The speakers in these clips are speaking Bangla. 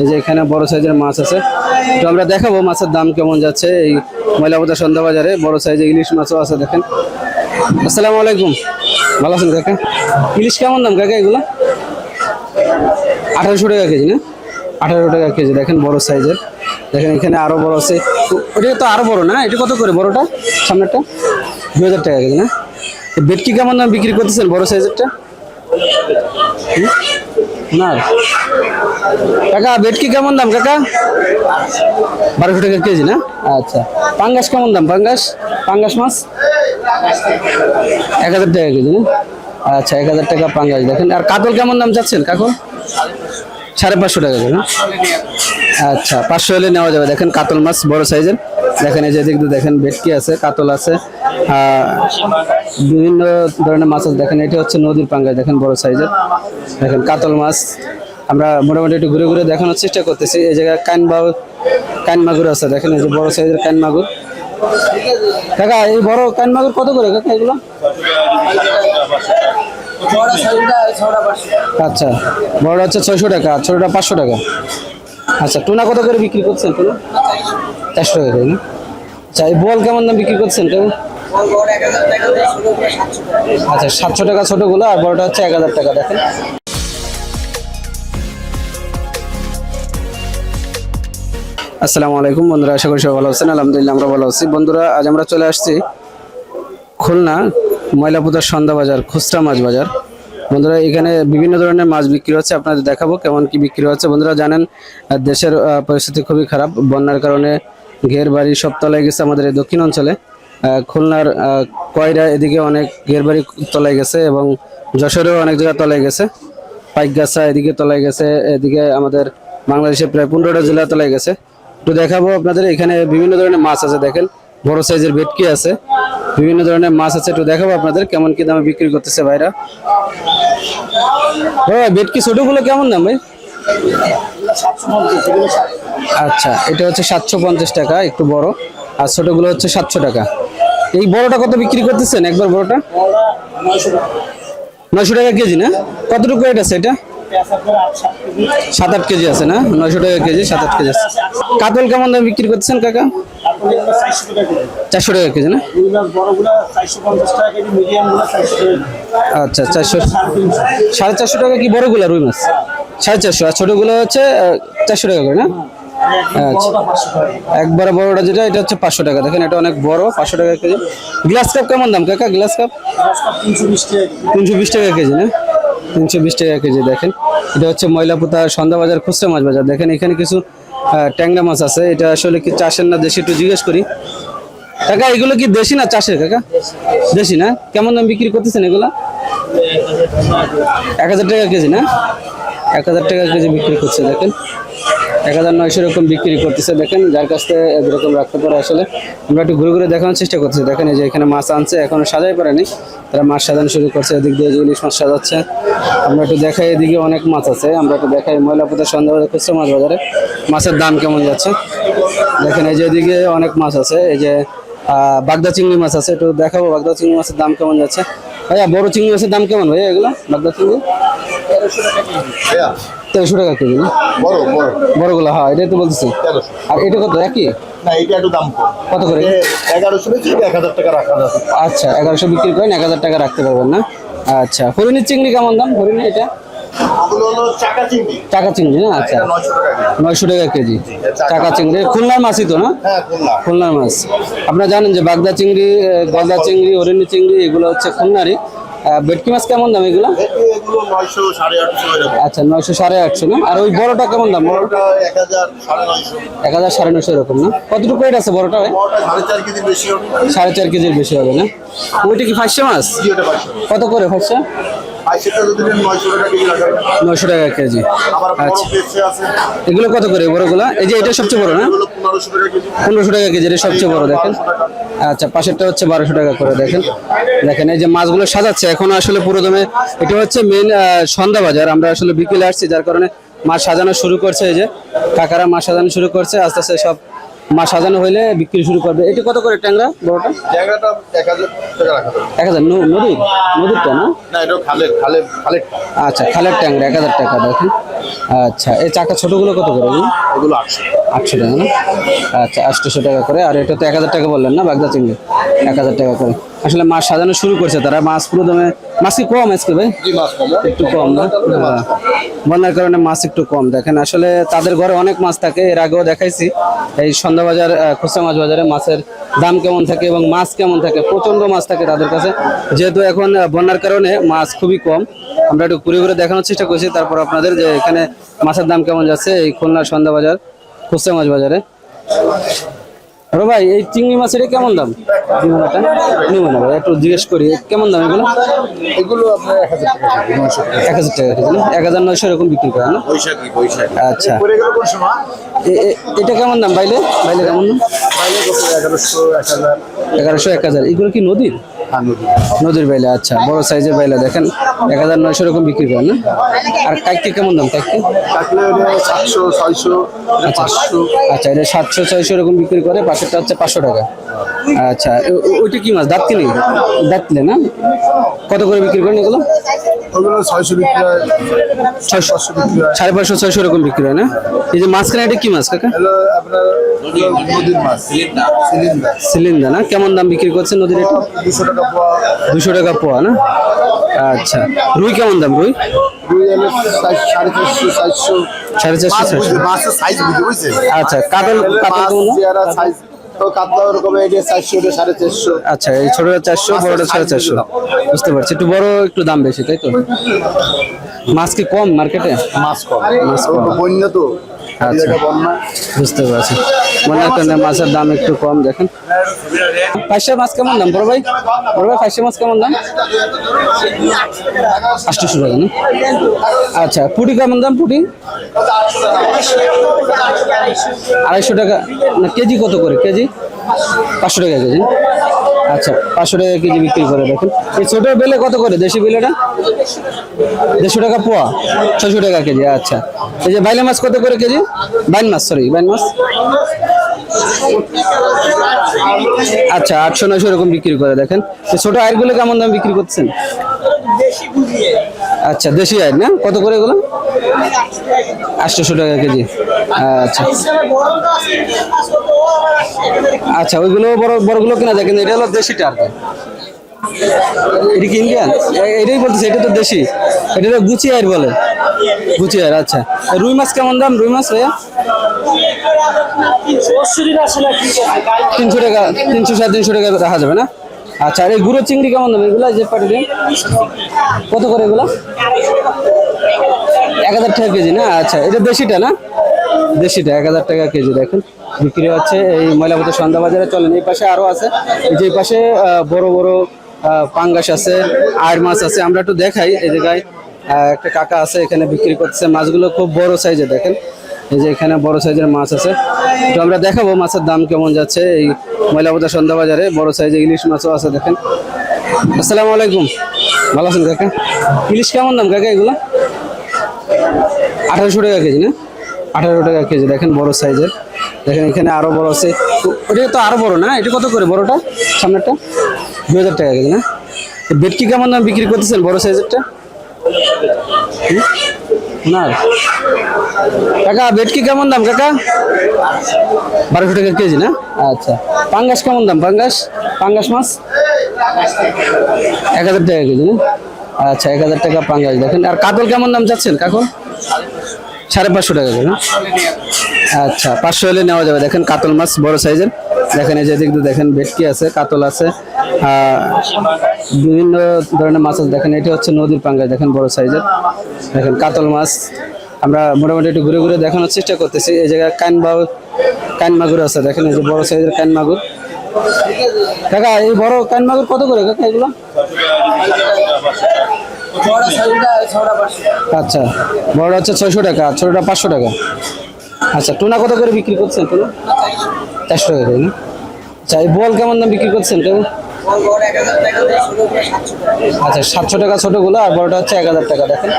এই যে এখানে বড় সাইজের মাছ আছে। তো আমরা দেখাবো মাছের দাম কেমন যাচ্ছে এই ময়লাপোতা সন্ধ্যা বাজারে বড় সাইজের ইলিশ মাছও আছে দেখেন। আসসালামু আলাইকুম। ভালো আছেন কাকা? ইলিশ কেমন দাম কাকা এগুলো? আঠারোশো টাকা কেজি না? আঠারো টাকা কেজি, দেখেন বড় সাইজের। দেখেন এখানে আরও বড় আছে। ওটা তো আরও বড় না? এটা কত করে বড়টা? সামনেরটা? দু হাজার টাকা কেজি না? বেটকি কেমন দাম বিক্রি করতেছেন বড় সাইজেরটা? না। কাকা ভেটকি কেমন দাম, কাকা? বারোশো টাকা কেজি, না? আচ্ছা। পাঙ্গাস কেমন দাম, পাঙ্গাস? পাঙ্গাস মাছ? এক হাজার টাকা কেজি, না? আচ্ছা এক হাজার টাকা পাঙ্গাস, দেখেন। আর কাতল কেমন দাম চাচ্ছেন কাকল সাড়ে পাঁচশো টাকা করে। আচ্ছা পাঁচশো হলে নেওয়া যাবে। দেখেন কাতল মাছ বড় সাইজের। দেখেন এই যে দিক দেখেন ভেটকি আছে, কাতল আছে। বিভিন্ন ধরনের মাছ আছে। দেখেন এটি হচ্ছে নদীর পাঙ্গাস, দেখেন বড় সাইজের। দেখেন কাতল মাছ। আমরা মোটামুটি একটু ঘুরে ঘুরে দেখানোর চেষ্টা করতেছি। এই জায়গায় কান বা কান মাগুর আছে। দেখেন এই যে বড় সাইজের কান মাগুর। কাকা, এই বড় কান মাগুর কত করে? কাকা, এগুলো? আচ্ছা বড়টা হচ্ছে ছয়শো টাকা আর ছোটটা পাঁচশো টাকা। আচ্ছা টুনা কত করে বিক্রি করছেন টুনা? চারশো টাকা করে আচ্ছা এই বল কেমন দাম বিক্রি করছেন কেমন আচ্ছা সাতশো টাকা ছোটগুলো আর বড়টা হচ্ছে এক হাজার টাকা, দেখেন। আসসালামু আলাইকুম বন্ধুরা, আশা করি সবাই ভালো আছেন, আলহামদুলিল্লাহ আমরা ভালো আছি। বন্ধুরা, আজ আমরা চলে আসছি খুলনা ময়লাপুতার সন্ধ্যা বাজার, খুচরা মাছ বাজার। বন্ধুরা, এখানে বিভিন্ন ধরনের মাছ বিক্রি হচ্ছে, আপনাদের দেখাবো কেমন কি বিক্রি হচ্ছে। বন্ধুরা, জানেন দেশের পরিস্থিতি খুবই খারাপ। বন্যার কারণে ঘের বাড়ি সব তলায় গেছে আমাদের এই দক্ষিণ অঞ্চলে। খুলনার কয়রা এদিকে অনেক ঘের বাড়ি তলায় গেছে এবং যশোরেও অনেক জায়গা তলায় গেছে। পাইকগাছা এদিকে তলায় গেছে, এদিকে আমাদের বাংলাদেশের প্রায় পনেরোটা জেলা তলায় গেছে। একটু দেখাবো আপনাদের, এখানে বিভিন্ন ধরনের মাছ আছে, দেখেন। বড় সাইজের ভেটকি আছে। বিভিন্ন ধরনের মাছ আছে, একটু দেখাবো আপনাদের কেমন কি দামে বিক্রি করতেছে ভাইরা। ও ভেটকি ছোটগুলো কেমন দাম ভাই? আচ্ছা এটা হচ্ছে সাতশো পঞ্চাশ টাকা, একটু বড়। আর ছোটগুলো হচ্ছে সাতশো টাকা। এই বড়টা কত বিক্রি করতেছেন একবার বড়টা? নয়শো টাকা কেজি না? কতটুকু রেট আছে এটা? সাত আট কেজি আছে না? নয়শো টাকা কেজি, সাত আট কেজি আছে। কাতল কেমন দাম বিক্রি করতেছেন কাকা? চারশো টাকা কেজি। না? আচ্ছা চারশো সাড়ে চারশো টাকা কি বড়গুলো রুই মাছ? সাড়ে চারশো। আর ছোটগুলো হচ্ছে চারশো টাকা করে না? আচ্ছা। একবারে বড়টা যেটা এটা হচ্ছে পাঁচশো টাকা। দেখেন এটা অনেক বড় পাঁচশো টাকা কেজি। গ্লাস কাপ কেমন দাম কাকা? Glass cup? তিনশো বিশ টাকা কেজি না? তিনশো বিশ টাকা কেজি দেখেন। এটা হচ্ছে ময়লাপুতা সন্ধ্যা বাজার খুচরা মাছ বাজার। দেখেন এখানে কিছু ট্যাংরা মাছ আছে। এটা আসলে কি চাষের না দেশে একটু জিজ্ঞেস করি। কাকা, এগুলো কি দেশি না চাষের, কাকা? দেশি না? কেমন দাম বিক্রি করতেছেন এগুলো? এক হাজার টাকা কেজি না? এক হাজার টাকা কেজি বিক্রি করছে, দেখেন। এক হাজার নয়শো এরকম বিক্রি করতেছে, দেখেন, যার কাছ থেকে এরকম রাখতে পারে আসলে। আমরা একটু ঘুরে ঘুরে দেখানোর চেষ্টা করতেছি। দেখেন, এই যে এখানে মাছ আনছে, এখনও সাজাই পারেনি তারা মাছ সাজানো শুরু করছে, এদিক দিয়ে ইলিশ মাছ সাজাচ্ছে। আমরা একটু দেখাই, এদিকে অনেক মাছ আছে। আমরা একটু দেখাই ময়লাপুতের সন্ধ্যাবাজার খুচরা মাছ বাজারে। মাছের দাম কেমন যাচ্ছে? দেখেন, এই যে এদিকে অনেক মাছ আছে। এই যে বাগদা চিংড়ি মাছ আছে, একটু দেখাবো বাগদা চিংড়ি মাছের দাম কেমন যাচ্ছে। ভাইয়া, বড় চিংড়ি মাছের দাম কেমন ভাইয়া এগুলো, বাগদা চিংড়ি? তেরোশো টাকা কেজি। বড় বড়। বড়গুলো হ্যাঁ এটাই তো তেরোশো। আর এটা কত একই? না এটা একটু দাম কম। কত করে? এগারোশো এক হাজার টাকা রাখা যাবে। আচ্ছা এগারোশো বিক্রি করেন এক হাজার টাকা রাখতে পারবেন না? আচ্ছা হরিণের চিংড়ি কেমন দাম? হরিণের এটা? চাকা চিংড়ি। না? আচ্ছা। নয়শো টাকা কেজি। চিংড়ি। খুলনার মাছই তো না? হ্যাঁ খুলনা। খুলনার মাছ। আপনারা জানেন যে বাগদা চিংড়ি গলদা চিংড়ি হরিণী চিংড়ি এগুলো হচ্ছে খুলনারই। ভেটকি মাছ কেমন দাম এগুলো? আচ্ছা নয়শো সাড়ে আটশো না? আর ওই বড়টা কেমন দাম? বড়টা এক হাজার সাড়ে নয়শো। এরকম না? কতটুকু রেট আছে বড়টা সাড়ে চার কেজির বেশি হবে। না? ওইটা কি ফাঁসছে মাছ? কত করে নেন নয়শো টাকা কেজি আচ্ছা। এগুলো কত করে বড়গুলো? এই যে এটা সবচেয়ে বড় না? পনেরোশো টাকা কেজি। পনেরোশো টাকা কেজি এটা সবচেয়ে বড় দেখেন। আচ্ছা পাশেরটা হচ্ছে বারোশো টাকা করে দেখেন। দেখেন এই যে মাছগুলো সাজাচ্ছে এখন আসলে পুরো দমে এটা হচ্ছে মেন সন্ধ্যা বাজার। আমরা আসলে বিকেলে আসছি যার কারণে মাছ সাজানো শুরু করছে এই যে কাকারা মাছ সাজানো শুরু করছে আস্তে আস্তে সব মা সাজানো হইলে বিক্রি শুরু করবে। এটি কত করে ট্যাংরা বড়টা? ট্যাংরাটা এক হাজার টাকা রাখা যাবে। এক হাজার। নদীর? নদীরটা না? না এটা খালের খালের খালের আচ্ছা খালের ট্যাংরা এক হাজার টাকা দেখেন। আচ্ছা এই চাকা ছোটগুলো কত করে? এগুলো? আটশো। আটশো টাকা না? আচ্ছা আটশোশো টাকা করে। আর এটা তো এক হাজার টাকা বললেন না বাগদা চিংড়ি? এক হাজার টাকা করে। আসলে মাছ সাজানো শুরু করছে তারা। মাছ পুরো দামে মাছ কি কম আজকে ভাই? একটু কম না? হ্যাঁ। বন্যার কারণে মাছ একটু কম। দেখেন আসলে তাদের ঘরে অনেক মাছ থাকে এর আগেও দেখাইছি। এই সন্ধ্যা বাজার খুচরা মাছ বাজারে মাছের দাম কেমন থাকে এবং মাছ কেমন থাকে প্রচণ্ড মাছ থাকে তাদের কাছে। যেহেতু এখন বন্যার কারণে মাছ খুবই কম। আমরা একটু ঘুরে ঘুরে দেখানোর চেষ্টা করছি তারপর আপনাদের যে এখানে মাছের দাম কেমন যাচ্ছে এই খুলনা সন্ধ্যা বাজার খুচরা মাছ বাজারে। আরে ভাই এই চিংড়ি মাছের কেমন দাম? নিমনাটা নিমনা ভাই একটু জিজ্ঞেস করি কেমন দাম এগুলো? এগুলো আপনার এক হাজার টাকা এক হাজার টাকা না? এক হাজার নয়শো এরকম বিক্রি করে না? আচ্ছা। এটা কেমন দাম বাইলে? বাইলে কেমন দাম? এগারোশো এক হাজার। এগারোশো এক হাজার। এগুলো কি নদীর? হ্যাঁ নদীর বাইলে আচ্ছা বড় সাইজের বাইলে দেখেন এক হাজার নয়শো এরকম বিক্রি করেন না? আর কাইকে কেমন দাম কাটলে সাতশো ছয়শো পাঁচশো। আচ্ছা এটা সাতশো ছয়শো এরকম বিক্রি করে পাশেরটা হচ্ছে পাঁচশো টাকা। আচ্ছা ওইটা কি মাছ? দাঁত কিনে দাঁত কিনে না? কত করে বিক্রি করেন এগুলো? ছয়শো বিক্রি হয়। সাড়ে পাঁচশো ছয়শো এরকম বিক্রি হয় না? এই যে মাঝখানে এটা কি মাছ কাকা? সিলিন্ডার। না? কেমন দাম বিক্রি করছে নদীর এটা দুশো টাকা পোয়া। দুশো টাকা পোয়া না? আচ্ছা। রুই কেমন দাম রুই? সাড়ে চারশো আচ্ছা কাতল কাতল সাইজ তো কাতলা ওরকম এটা চারশো এটা সাড়ে চারশো। আচ্ছা এই ছোটটা চারশো বড়টা সাড়ে চারশো। বুঝতে পারছি। একটু বড় একটু দাম বেশি তাই তো? মাছ কি কম মার্কেটে? মাছ কম। মাছ কম। বন্যা তো। আচ্ছা। বুঝতে পারছি। মনে করেন মাছের দাম একটু কম দেখেন। পাঁচশো মাছ কেমন দাম বড় ভাই? বড় ভাই পাঁচশো মাছ কেমন দাম? আটশোশো টাকা না? আচ্ছা পুটি কেমন দাম পুটি আড়াইশো টাকা না কেজি কত করে কেজি? পাঁচশো টাকা কেজি। আচ্ছা পাঁচশো টাকা কেজি বিক্রি করে দেখেন। এই ছোট বেলে কত করে দেশি বেলেটা? দেড়শো টাকা পোয়া ছয়শো টাকা কেজি আচ্ছা। এই যে বাইলে মাছ কত করে কেজি? বাইন মাছ সরি বাইন মাছ। আচ্ছা আটশো নয়শো এরকম বিক্রি করে দেখেন। ছোট আয়েরগুলো কেমন দাম বিক্রি করছেন? আচ্ছা দেশি আয়ের না? কত করে এগুলো? আটশোশো টাকা কেজি। আচ্ছা। আচ্ছা ওইগুলো বড় বড়গুলো কেনা যায়, কিন্তু এটা হলো দেশিটা আর এটা কি ইন্ডিয়ান? এটাই বলতেছে, এটা তো দেশি। এটা তো গুচি আয়ের বলে। গুচি আয়ের আচ্ছা। রুই মাছ কেমন দাম? রুই মাছ ভাইয়া? তিনশো টাকা, তিনশো সাড়ে তিনশো টাকা রাখা যাবে না? আচ্ছা আর এই গুঁড়ো চিংড়ি কেমন দাম? এগুলো যে পাঠিয়ে কত করে এগুলো? এক হাজার টাকা কেজি না? আচ্ছা এটা দেশিটা না? দেশিটা, এক হাজার টাকা কেজি, দেখেন। বিক্রি হচ্ছে এই ময়লাপতি সন্ধ্যা বাজারে চলেন, এই পাশে আরও আছে। এই যে পাশে বড় বড় পাঙ্গাস আছে আয়ের মাছ আছে। আমরা একটু দেখাই, এই জায়গায় একটা কাকা আছে, এখানে বিক্রি করছে মাছগুলো খুব বড় সাইজে দেখেন। এই যে এখানে বড় সাইজের মাছ আছে। তো আমরা দেখাবো মাছের দাম কেমন যাচ্ছে এই ময়লাপতি সন্ধ্যা বাজারে বড় সাইজে ইলিশ মাছও আছে, দেখেন। আসসালামু আলাইকুম। ভালো আছেন, কাকা? ইলিশ কেমন দাম, কাকা, এগুলো? আঠারোশো টাকা কেজি না? আঠারো টাকা কেজি, দেখেন বড় সাইজের। দেখেন এখানে আরও বড় আছে। ওটা তো আরও বড় না? এটা কত করে বড়টা? সামনেরটা? দু হাজার টাকা কেজি না? বেটকি কেমন দাম বিক্রি করতেছেন বড় সাইজেরটা? না। কাকা বেটকি কেমন দাম কাকা? বারোশো টাকা কেজি না? আচ্ছা। পাঙ্গাস কেমন দাম? পাঙ্গাস? পাঙ্গাস মাছ? এক হাজার টাকা কেজি না? আচ্ছা এক হাজার টাকা পাঙ্গাস। দেখেন, আর কাতল কেমন দাম চাচ্ছেন কাকল সাড়ে পাঁচশো টাকা করে। আচ্ছা পাঁচশো হলে নেওয়া যাবে। দেখেন কাতল মাছ বড় সাইজের। দেখেন এই যে দিক দেখেন ভেটকি আছে, কাতল আছে। বিভিন্ন ধরনের মাছ আছে। দেখেন এটি হচ্ছে নদীর পাঙ্গাস, দেখেন বড় সাইজের। দেখেন কাতল মাছ। আমরা মোটামুটি একটু ঘুরে ঘুরে দেখানোর চেষ্টা করতেছি। এই জায়গায় বা কান মাগুর আছে। দেখেন এই যে বড় সাইজের কান মাগুর। কাকা, এই বড় কান মাগুর কত করে? কাকা, এগুলো? আচ্ছা বড়টা হচ্ছে ছয়শো টাকা ছোটটা পাঁচশো টাকা। আচ্ছা টুনা কত করে বিক্রি করছেন টুনা? চারশো টাকা করে, না? আচ্ছা এই বল কেমন দাম বিক্রি করছেন কেমন আচ্ছা সাতশো টাকা ছোটোগুলো, আর বড়টা হচ্ছে এক হাজার টাকা, দেখেন।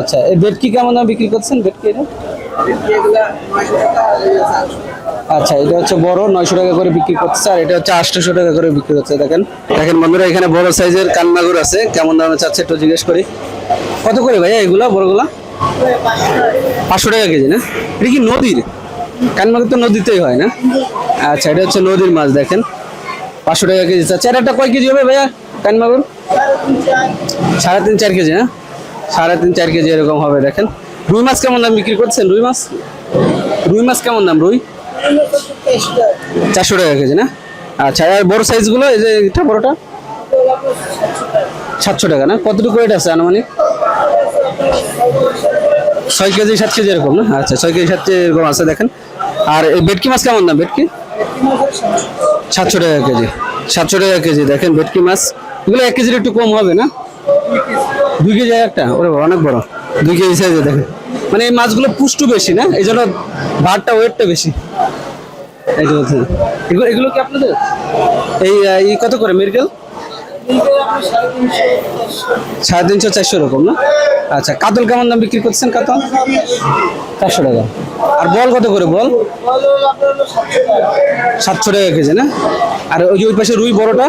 আচ্ছা এই বেডকি কেমন দাম বিক্রি করছেন? বেডকি এটা? আচ্ছা এটা হচ্ছে বড়, নয়শো টাকা করে বিক্রি করতেছে, আর এটা হচ্ছে আটশোশো টাকা করে বিক্রি করছে দেখেন। দেখেন বন্ধুরা, এখানে বড় সাইজের কানমাগুর আছে, কেমন দামে চাচ্ছে একটু জিজ্ঞেস করি। কত করে ভাইয়া এগুলা, বড়গুলা? পাঁচশো টাকা কেজি, না? এটা কি নদীর? কানমাগুর তো নদীতেই হয়, না? আচ্ছা এটা হচ্ছে নদীর মাছ, দেখেন। পাঁচশো টাকা কেজি চাচ্ছে। আর একটা কয় কেজি হবে ভাইয়া কানমাগুর? সাড়ে তিন, চার কেজি, না? সাড়ে তিন, চার কেজি এরকম হবে, দেখেন। রুই মাছ কেমন দাম বিক্রি করছেন? রুই মাছ? রুই মাছ কেমন দাম, রুই? চারশো টাকা কেজি, না? আচ্ছা আর বড় সাইজগুলো এই যে এটা বড়টা? সাতশো টাকা, না? কতটুকু রেট আছে আনুমানিক? ছয় কেজি, সাত কেজি এরকম, না? আচ্ছা ছয় কেজি, সাত কেজি এরকম আছে, দেখেন। আর এই বেটকি মাছ কেমন দাম বেটকি সাতশো টাকা কেজি, সাতশো টাকা কেজি, দেখেন ভেটকি মাছ। এগুলো এক কেজির একটু কম হবে, না? দুই কেজি একটা? ওরে অনেক বড়। দুই কেজি সাইজে দেখেন। মানে এই মাছগুলো পুষ্টু বেশি, না? এই জন্য ভাতটা ওয়েটটা বেশি। এগুলো এগুলো কি আপনাদের? এই এই কত করে মিরকেল সাড়ে তিনশো চারশো এরকম না? আচ্ছা কাতল কেমন দাম বিক্রি করছেন কাতল? চারশো টাকা। আর বল কত করে বল? সাতশো টাকা কেজি না? আর ওই যে ওই পাশে রুই বড়টা?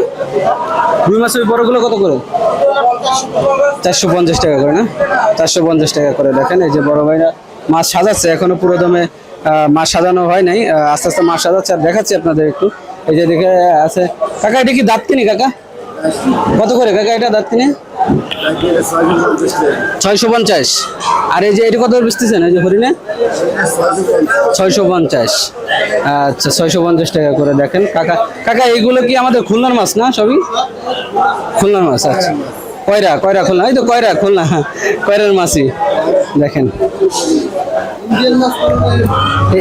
রুই মাছের ওই বড়গুলো কত করে? চারশো পঞ্চাশ টাকা করে না? চারশো পঞ্চাশ টাকা করে দেখেন এই যে বড় ভাইরা মাছ সাজাচ্ছে এখনও পুরো দমে মাছ সাজানো হয় নাই। আস্তে আস্তে মাছ সাজাচ্ছে আর দেখাচ্ছি আপনাদের একটু। এই যে দেখে আছে। কাকা, এটা কি দাঁত কিনি কাকা? কত করে কাকা এটা দাঁত কিনে ছয়শো পঞ্চাশ। আর এই যে এটা কত বেচতেছেন? এই যে হরিণে? ছয়শো পঞ্চাশ। আচ্ছা ছয়শো পঞ্চাশ টাকা করে দেখেন। কাকা কাকা, এইগুলো কি আমাদের খুলনার মাছ না সবই? খুলনার মাছ আচ্ছা। কয়রা কয়রা খুলনা? এই তো কয়রা, খুলনা। কয়রার মাছই দেখেন।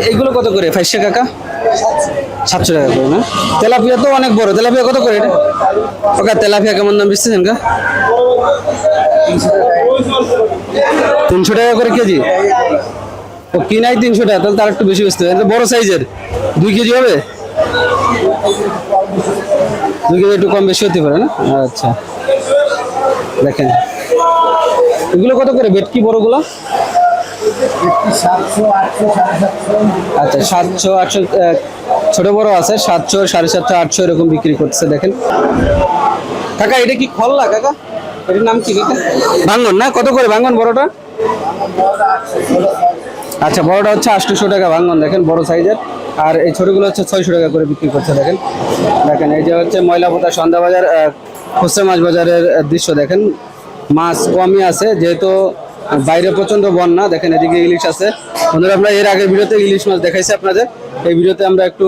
এইগুলো কত করে? ফাইসা কাকা সাতশো টাকা করে, না? তেলাপিয়া তো অনেক বড়। তেলাপিয়া কত করে কাকা তেলাপিয়া কেমন দাম বেচতেছেন কা তিনশো টাকা করে কেজি? ও কিনাই তিনশো টাকা? তাহলে তার একটু বেশি বেচতে হবে। বড় সাইজের। দুই কেজি হবে? দুই কেজি একটু কম বেশি হতে পারে, না? আচ্ছা। দেখেন। এগুলো কত করে বেটকি বড়গুলো? আচ্ছা সাতশো আটশো ছোট বড় আছে সাতশো সাড়ে সাতশো আটশো এরকম বিক্রি করছে দেখেন। কাকা এটা কি খল্লা কাকা? এটার নাম কি কাকা? ভাঙ্গন না? কত করে ভাঙ্গন বড়টা? আচ্ছা বড়টা হচ্ছে আটশোশো টাকা ভাঙ্গন দেখেন বড় সাইজের। আর এই ছোটগুলো হচ্ছে ছয়শো টাকা করে বিক্রি করছে দেখেন। দেখেন এই যে হচ্ছে ময়লাপোতা সন্ধ্যা বাজার আহ, খুচরা মাছ বাজারের দৃশ্য দেখেন। মাছ কমই আছে, যেহেতু বাইরে প্রচণ্ড বন্যা, দেখেন এদিকে ইলিশ আছে। বন্ধুরা, আমরা এর আগের ভিডিওতে ইলিশ মাছ দেখাইছি আপনাদের। এই ভিডিওতে আমরা একটু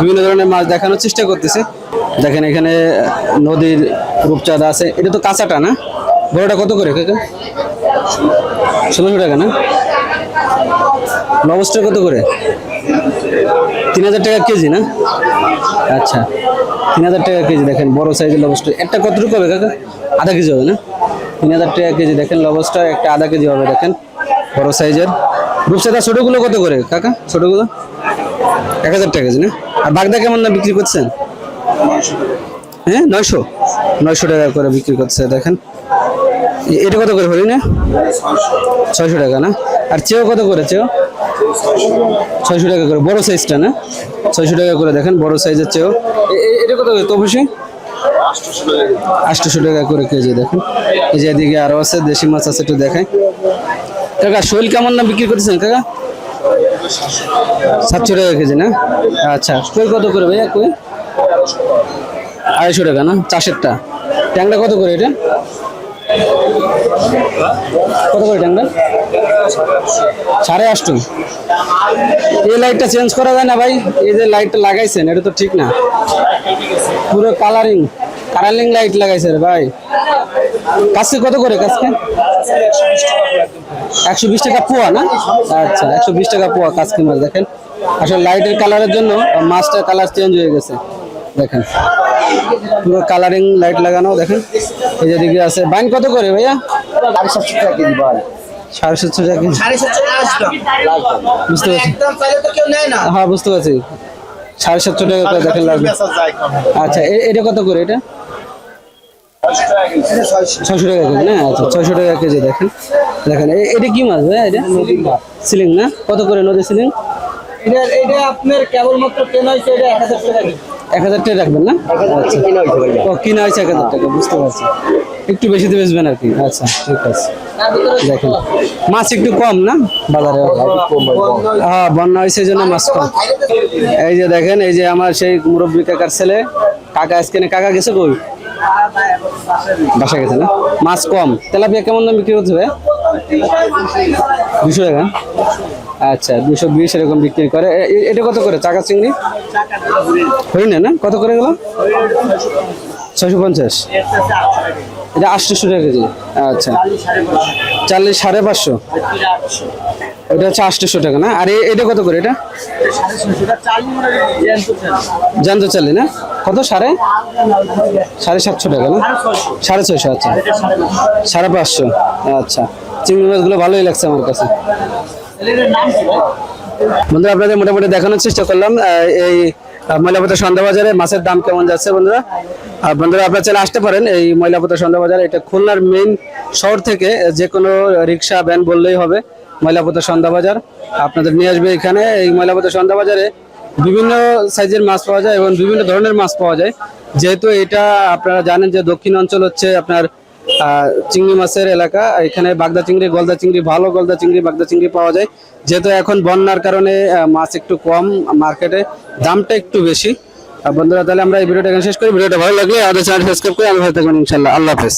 বিভিন্ন ধরনের মাছ দেখানোর চেষ্টা করতেছি। দেখেন এখানে নদীর রূপচাঁদা আছে। এটা তো কাঁচাটা না? বড়টা কত করে কাকা? ষোলোশো টাকা না? লবস্টার কত করে? তিন হাজার টাকা কেজি না? আচ্ছা। তিন হাজার টাকা কেজি দেখেন, বড় সাইজের লবস্টার একটা কতটুকু হবে কাকা? আধা কেজি হবে না? তিন হাজার টাকা কেজি দেখেন লবস্টার একটা আধা কেজি হবে দেখেন, বড় সাইজের। রূপসাদা ছোটোগুলো কত করে কাকা? ছোটোগুলো? এক হাজার টাকা কেজি না? আর বাগদা কেমন না বিক্রি করছেন? হ্যাঁ নয়শো? নয়শো টাকা করে বিক্রি করছে, দেখেন। এটা কত করে হলি না? ছয়শো টাকা না? আর চেও কত করে, চেও? ছয়শো টাকা করে, বড় সাইজটা না? ছয়শো টাকা করে দেখেন, বড় সাইজের চেয়েও। এটা কত তপসি? আটশোশো টাকা করে কেজি, দেখেন। এই যে এদিকে আরও আছে, দেশি মাছ আছে, একটু দেখাই। কাকা, শৈল কেমন না বিক্রি করতেছেন, কাকা? সাতশো টাকা কেজি, না? আচ্ছা কই কত করে ভাইয়া কই আড়াইশো টাকা, না? চাষেরটা। ট্যাংরা কত করে এটা? কত করে সাড়ে আটশো। এই লাইটটা চেঞ্জ করা যায় না ভাই। এই যে লাইটটা লাগাইছেন, এটা তো ঠিক না। পুরো কালারিং কালারিং লাইট লাগাইছে রে ভাই। কাজকে কত করে কাজকে? একশো বিশ টাকা পোয়া না? আচ্ছা একশো বিশ টাকা পোয়া কাজকে মাছ দেখেন। আসলে লাইটের কালারের জন্য, মাছটার কালার চেঞ্জ হয়ে গেছে। দেখেন। পুরো কালারিং লাইট লাগানো দেখেন। এই যে দিকে আছে। বাইন কত করে ভাইয়া? সাড়ে সাতশো টাকা বুঝতে পারছি। একদম চাইলে তো কেউ নেয় না। হ্যাঁ বুঝতে পারছি। সাড়ে সাতশো টাকা করে দেখেন লাগবে। আচ্ছা এটা কত করে এটা? ছয়শো। টাকা কেজি না? আচ্ছা ছয়শো টাকা কেজি দেখেন। দেখেন এটা কি মাছ ভাই এটা? সিলিং না? কত করে নদী সিলিং? এটা এটা আপনার কেবলমাত্র কেনা হয়েছে এটা এক হাজার টাকা কেজি। এক হাজার টাকা রাখবেন না? আচ্ছা ও কিনা হয়েছে এক হাজার টাকা বুঝতে পারছি। একটু বেশি দিয়ে বেচবেন আর কি। আচ্ছা ঠিক আছে। দেখেন। মাছ একটু কম না? বাজারে হ্যাঁ বন্যা হয়েছে এই জন্য মাছ কম। এই যে দেখেন এই যে আমার সেই মুরব্বী কাকার ছেলে। কাকা আজকে কাকা গেছে কই? বাসা গেছে না? মাছ কম। তেলাপিয়া কেমন দাম বিক্রি করতে হবে দুশো টাকা। আচ্ছা দুশো বিশ এরকম বিক্রি করে। এটা কত করে? চাকা চিংড়ি? হরিণে না? না কত করে গেল ছয়শো পঞ্চাশ। এটা আটশোশো টাকা কেজি। আচ্ছা। চাল্লিশ সাড়ে পাঁচশো। এটা হচ্ছে আটশোশো টাকা, না? আর এটা কত করে এটা? জানতে চালি, না? কত? সাড়ে? সাড়ে সাতশো টাকা, না? সাড়ে ছয়শো আচ্ছা। সাড়ে পাঁচশো আচ্ছা। চিংড়ি মাছগুলো ভালোই লাগছে আমার কাছে। বন্ধুরা, আপনাদের মোটামুটি দেখানোর চেষ্টা করলাম এই ময়লাপথা সন্ধ্যা বাজারে মাছের দাম কেমন যাচ্ছে বন্ধুরা? আর বন্ধুরা, আপনারা চাইলে আসতে পারেন এই ময়লাপথা সন্ধ্যা বাজারে এটা খুলনার মেইন শহর থেকে যে কোনো রিক্সা ভ্যান বললেই হবে ময়লাপথা সন্ধ্যা বাজার আপনাদের নিয়ে আসবে এখানে এই ময়লাপথা সন্ধ্যা বাজারে বিভিন্ন সাইজের মাছ পাওয়া যায় এবং বিভিন্ন ধরনের মাছ পাওয়া যায়। যেহেতু এটা আপনারা জানেন যে দক্ষিণ অঞ্চল হচ্ছে আপনার চিংড়ি মাছের এলাকা। এখানে বাগদা চিংড়ি, গলদা চিংড়ি ভালো গলদা চিংড়ি, বাগদা চিংড়ি পাওয়া যায়। যেহেতু এখন বন্যার কারণে মাছ একটু কম মার্কেটে, দামটা একটু বেশি। বন্ধুরা, তাহলে আমরা এই ভিডিওটা এখানে শেষ করি। ভিডিওটা ভালো লাগলে আমাদের চ্যানেল সাবস্ক্রাইব করে আমি ভালো থাকবেন ইনশাল্লাহ আল্লাহ হাফেজ।